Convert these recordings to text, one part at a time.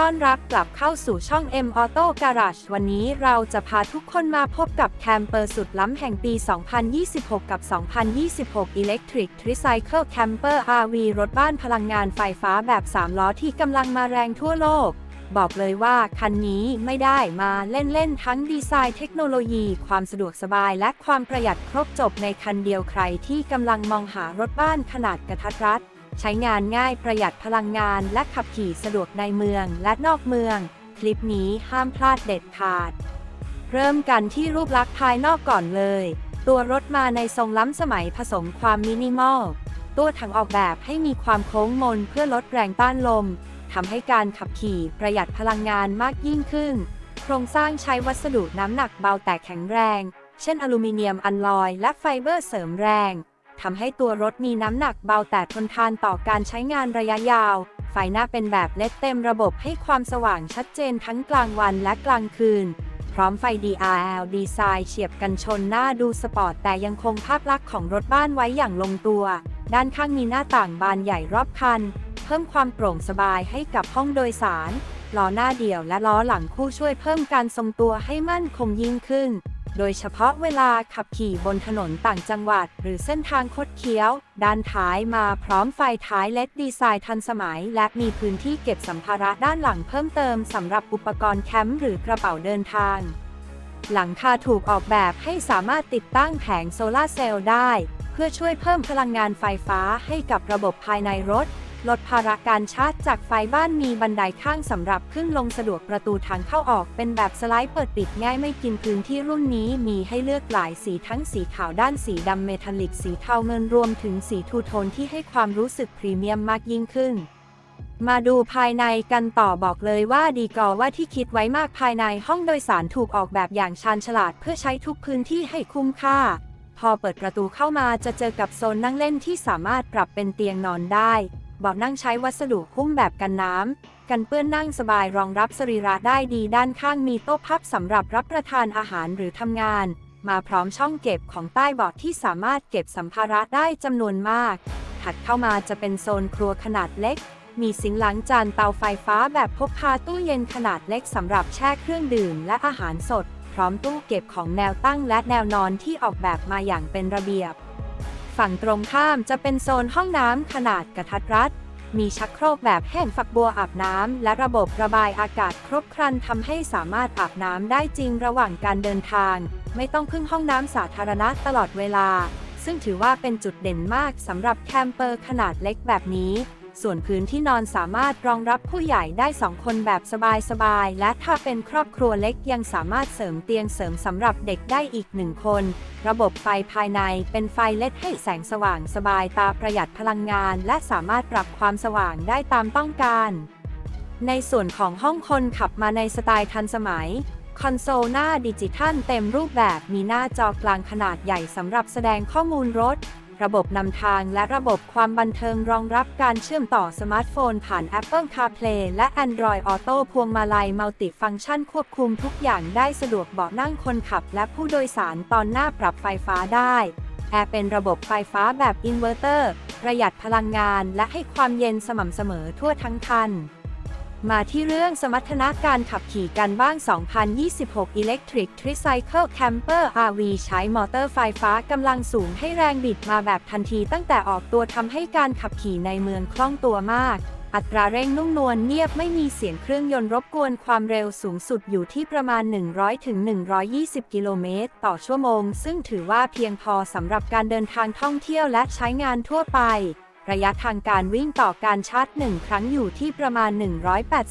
ต้อนรับกลับเข้าสู่ช่อง M Auto Garage วันนี้เราจะพาทุกคนมาพบกับแคมเปอร์สุดล้ำแห่งปี 2026 กับ 2026 Electric Tricycle Camper RV รถบ้านพลังงานไฟฟ้าแบบ 3 ล้อที่กำลังมาแรงทั่วโลก บอกเลยว่าคันนี้ไม่ได้มาเล่น ๆ ทั้งดีไซน์เทคโนโลยี ความสะดวกสบายและความประหยัดครบจบในคันเดียวใครที่กำลังมองหารถบ้านขนาดกระทัดรัด ใช้งานง่ายประหยัดพลังงานและขับขี่สะดวกในเมืองและนอกเมือง คลิปนี้ห้ามพลาดเด็ดขาด เริ่มกันที่รูปลักษณ์ภายนอกก่อนเลย ตัวรถมาในทรงล้ำสมัยผสมความมินิมอล ตัวถังออกแบบให้มีความโค้งมนเพื่อลดแรงต้านลมทำให้การขับขี่ประหยัดพลังงานมากยิ่งขึ้น โครงสร้างใช้วัสดุน้ำหนักเบาแต่แข็งแรง เช่นอลูมิเนียมอัลลอยและไฟเบอร์เสริมแรง ทำให้ตัวรถมีน้ำหนักเบาแต่ทนทานต่อการใช้งานระยะยาว ไฟหน้าเป็นแบบเลดเต็มระบบให้ความสว่างชัดเจนทั้งกลางวันและกลางคืน พร้อมไฟ DRL ดีไซน์เฉียบกันชนหน้าดูสปอร์ตแต่ยังคงภาพลักษณ์ของรถบ้านไว้อย่างลงตัว ด้านข้างมีหน้าต่างบานใหญ่รอบคัน เพิ่มความโปร่งสบายให้กับห้องโดยสารล้อหน้าเดี่ยวและล้อหลังคู่ช่วยเพิ่มการทรงตัวให้มั่นคงยิ่งขึ้น โดยเฉพาะเวลาขับขี่บนถนนต่างจังหวัด หรือเส้นทางคดเคี้ยว ด้านท้ายมาพร้อมไฟท้ายเลดดีไซน์ทันสมัย และมีพื้นที่เก็บสัมภาระด้านหลังเพิ่มเติมสำหรับอุปกรณ์แคมป์หรือกระเป๋าเดินทางหลังคาถูกออกแบบให้สามารถติดตั้งแผงโซลาร์เซลล์ได้ เพื่อช่วยเพิ่มพลังงานไฟฟ้าให้กับระบบภายในรถ ลดภาระการชาร์จจากไฟบ้านมีบันไดข้างสำหรับขึ้นลงสะดวกประตูทางเข้าออกเป็นแบบสไลด์เปิดปิดง่ายไม่กินพื้นที่รุ่นนี้มีให้เลือกหลายสีทั้งสีขาวด้านสีดำเมทัลลิกสีเทาเงินรวมถึงสีทูโทนที่ให้ความรู้สึกพรีเมียมมากยิ่งขึ้นมาดูภายในกันต่อบอกเลยว่าดีกอว่าที่คิดไว้มากภายในห้องโดยสารถูกออกแบบอย่างชาญฉลาดเพื่อใช้ทุกพื้นที่ให้คุ้มค่า พอเปิดประตูเข้ามาจะเจอกับโซนนั่งเล่นที่สามารถปรับเป็นเตียงนอนได้ เบาะนั่งใช้วัสดุหุ้มแบบกันน้ำ กันเปื้อนนั่งสบายรองรับสรีระได้ดีด้านข้างมีโต๊ะพับสำหรับรับประทานอาหารหรือทำงาน มาพร้อมช่องเก็บของใต้เบาะที่สามารถเก็บสัมภาระได้จำนวนมาก ถัดเข้ามาจะเป็นโซนครัวขนาดเล็ก มีสิงค์ล้างจานเตาไฟฟ้าแบบพกพาตู้เย็นขนาดเล็กสำหรับแช่เครื่องดื่มและอาหารสด พร้อมตู้เก็บของแนวตั้งและแนวนอนที่ออกแบบมาอย่างเป็นระเบียบ ฝั่งตรงข้ามจะเป็นโซนห้องน้ำขนาดกระทัดรัด มีชักโครกแบบแห้งฝักบัวอาบน้ำและระบบระบายอากาศครบครันทำให้สามารถอาบน้ำได้จริงระหว่างการเดินทาง ไม่ต้องพึ่งห้องน้ำสาธารณะตลอดเวลา ซึ่งถือว่าเป็นจุดเด่นมากสำหรับแคมเปอร์ขนาดเล็กแบบนี้ ส่วนพื้นที่นอนสามารถรองรับผู้ใหญ่ได้ 2 คนแบบสบายๆ และถ้าเป็นครอบครัวเล็กยังสามารถเสริมเตียงเสริมสำหรับเด็กได้อีกหนึ่งคน ระบบไฟภายในเป็นไฟเลดให้แสงสว่างสบายตาประหยัดพลังงาน และสามารถปรับความสว่างได้ตามต้องการ ในส่วนของห้องคนขับมาในสไตล์ทันสมัยคอนโซลหน้าดิจิทัลเต็มรูปแบบมีหน้าจอกลางขนาดใหญ่สำหรับแสดงข้อมูลรถ ระบบนำทางและระบบความบันเทิงรองรับการเชื่อมต่อสมาร์ทโฟนผ่าน Apple CarPlay และ Android Auto พวงมาลัยมัลติฟังก์ชันควบคุมทุกอย่างได้สะดวกเบาะนั่งคนขับ และผู้โดยสารตอนหน้าปรับไฟฟ้าได้แอร์เป็นระบบไฟฟ้าแบบอินเวอร์เตอร์ประหยัดพลังงานและให้ความเย็นสม่ำเสมอทั่วทั้งคัน มาที่เรื่องสมรรถนะการขับขี่กันบ้าง 2026 Electric Tricycle Camper RV ใช้มอเตอร์ไฟฟ้ากำลังสูงให้แรงบิดมาแบบทันทีตั้งแต่ออกตัวทำให้การขับขี่ในเมืองคล่องตัวมาก อัตราเร่งนุ่มนวลเงียบไม่มีเสียงเครื่องยนต์รบกวนความเร็วสูงสุดอยู่ที่ประมาณ 100-120 กิโลเมตรต่อชั่วโมง ซึ่งถือว่าเพียงพอสำหรับการเดินทางท่องเที่ยวและใช้งานทั่วไป ระยะทางการวิ่งต่อการชาร์จหนึ่งครั้งอยู่ที่ประมาณ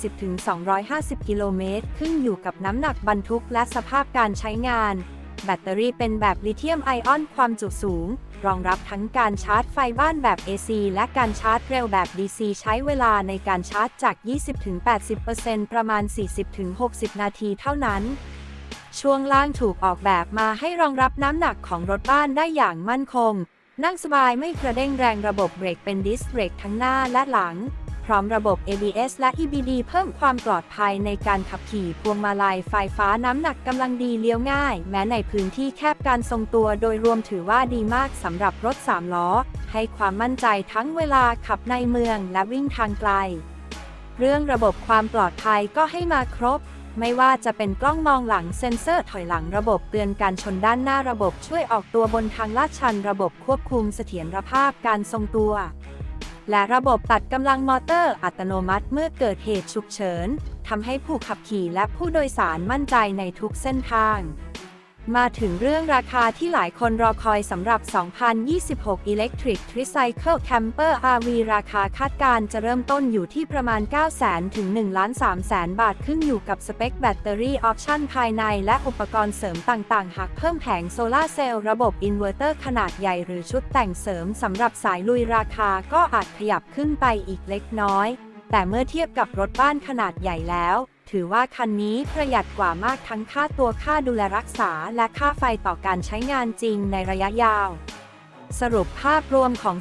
180-250 กิโลเมตร ขึ้นอยู่กับน้ำหนักบรรทุกและสภาพการใช้งาน แบตเตอรี่เป็นแบบลิเธียมไอออนความจุสูง รองรับทั้งการชาร์จไฟบ้านแบบ AC และการชาร์จเร็วแบบ DC ใช้เวลาในการชาร์จจาก 20-80%ประมาณ 40-60 นาทีเท่านั้นช่วงล่างถูกออกแบบมาให้รองรับน้ำหนักของรถบ้านได้อย่างมั่นคง นั่งสบายไม่กระเด้งแรงระบบเบรกเป็นดิสเบรกทั้งหน้าและหลัง พร้อมระบบ ABS และ EBD เพิ่มความปลอดภัยในการขับขี่พวงมาลัยไฟฟ้าน้ำหนักกำลังดีเลี้ยวง่าย แม้ในพื้นที่แคบการทรงตัวโดยรวมถือว่าดีมากสำหรับรถ 3 ล้อ ให้ความมั่นใจทั้งเวลาขับในเมืองและวิ่งทางไกล เรื่องระบบความปลอดภัยก็ให้มาครบ ไม่ว่าจะเป็นกล้องมองหลังเซ็นเซอร์ถอยหลังระบบเตือนการชนด้านหน้าระบบช่วยออกตัวบนทางลาดชันระบบควบคุมเสถียรภาพการทรงตัว และระบบตัดกำลังมอเตอร์อัตโนมัติเมื่อเกิดเหตุฉุกเฉินทำให้ผู้ขับขี่และผู้โดยสารมั่นใจในทุกเส้นทาง มาถึงเรื่องราคาที่หลายคนรอคอยสำหรับ 2026 Electric Tricycle Camper RV ราคาคาดการณ์จะเริ่มต้นอยู่ที่ประมาณ 9 0 0 0 0 ถึง1ล้าน3แสนบาทขึ้นอยู่กับสเปคแบตเตอรี่ออปชั่นภายในและอุปกรณ์เสริมต่างๆ หากเพิ่มแผงโซลาเซลล์ระบบอินเวอร์เตอร์ขนาดใหญ่หรือชุดแต่งเสริมสำหรับสายลุยราคาก็อาจขยับขึ้นไปอีกเล็กน้อย แต่เมื่อเทียบกับรถบ้านขนาดใหญ่แล้ว ถือว่าคันนี้ประหยัดกว่ามากทั้งค่าตัวค่าดูแลรักษาและค่าไฟต่อการใช้งานจริงในระยะยาว สรุปภาพรวมของ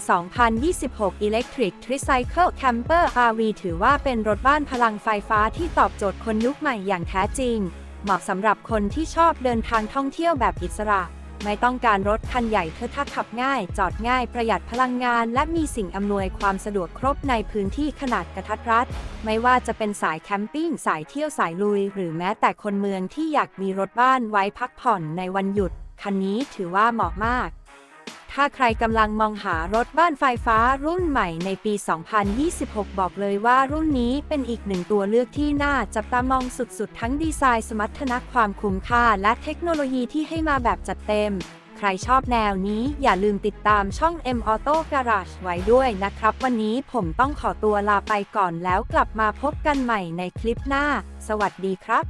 2026 Electric Tricycle Camper RV ถือว่าเป็นรถบ้านพลังไฟฟ้าที่ตอบโจทย์คนยุคใหม่อย่างแท้จริง เหมาะสำหรับคนที่ชอบเดินทางท่องเที่ยวแบบอิสระ ไม่ต้องการรถคันใหญ่เพื่อถ้าขับง่าย จอดง่ายประหยัดพลังงาน และมีสิ่งอำนวยความสะดวกครบในพื้นที่ขนาดกระทัดรัด ไม่ว่าจะเป็นสายแคมปิ้ง สายเที่ยวสายลุย หรือแม้แต่คนเมืองที่อยากมีรถบ้านไว้พักผ่อนในวันหยุด คันนี้ถือว่าเหมาะมาก ถ้าใครกำลังมองหารถบ้านไฟฟ้ารุ่นใหม่ในปี 2026 บอกเลยว่ารุ่นนี้เป็นอีกหนึ่งตัวเลือกที่น่าจับตามองสุดๆ ทั้งดีไซน์สมรรถนะความคุ้มค่า และเทคโนโลยีที่ให้มาแบบจัดเต็ม ใครชอบแนวนี้อย่าลืมติดตามช่อง M Auto Garage ไว้ด้วยนะครับ วันนี้ผมต้องขอตัวลาไปก่อนแล้วกลับมาพบกันใหม่ในคลิปหน้า สวัสดีครับ